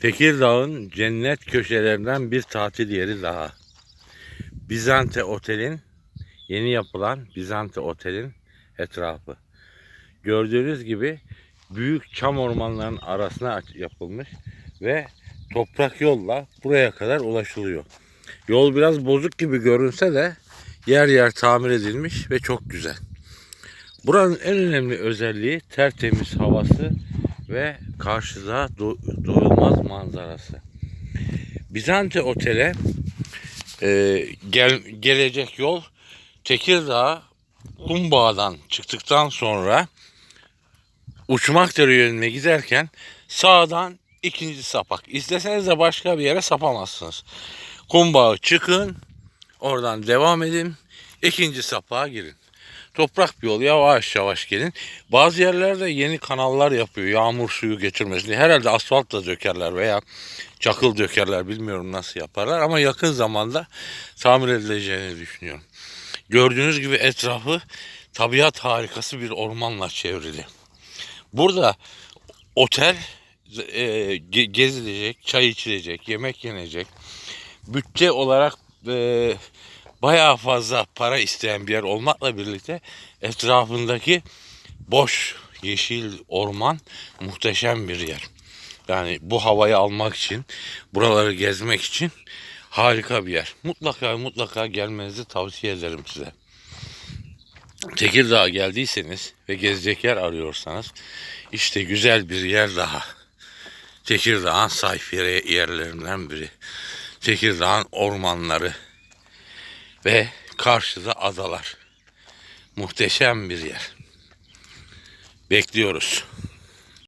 Tekirdağ'ın cennet köşelerinden bir tatil yeri daha. Bizante Otel'in yeni yapılan Bizante Otel'in etrafı. Gördüğünüz gibi büyük çam ormanlarının arasına yapılmış ve toprak yolla buraya kadar ulaşılıyor. Yol biraz bozuk gibi görünse de yer yer tamir edilmiş ve çok güzel. Buranın en önemli özelliği tertemiz havası ve karşıda do- doyulmaz manzarası. Bizante Otel'e e, gel, gelecek yol Tekirdağ Kumbağa'dan çıktıktan sonra Uçmakdere yönüne giderken sağdan ikinci sapak. İsteseniz de başka bir yere sapamazsınız. Kumbağı çıkın, oradan devam edin, ikinci sapağa girin. Toprak bir yol yavaş yavaş gelin. Bazı yerlerde yeni kanallar yapıyor yağmur suyu geçirmesini. Herhalde asfalt da dökerler veya çakıl dökerler bilmiyorum nasıl yaparlar ama yakın zamanda tamir edileceğini düşünüyorum. Gördüğünüz gibi etrafı tabiat harikası bir ormanla çevrili. Burada otel e, ge- gezilecek, çay içilecek, yemek yenecek. Bütçe olarak e, bayağı fazla para isteyen bir yer olmakla birlikte etrafındaki boş yeşil orman muhteşem bir yer. Yani bu havayı almak için, buraları gezmek için harika bir yer. Mutlaka mutlaka gelmenizi tavsiye ederim size. Tekirdağ'a geldiyseniz ve gezecek yer arıyorsanız işte güzel bir yer daha. Tekirdağ'ın sayfire yerlerinden biri. Tekirdağ'ın ormanları ve karşıda adalar. Muhteşem bir yer. Bekliyoruz.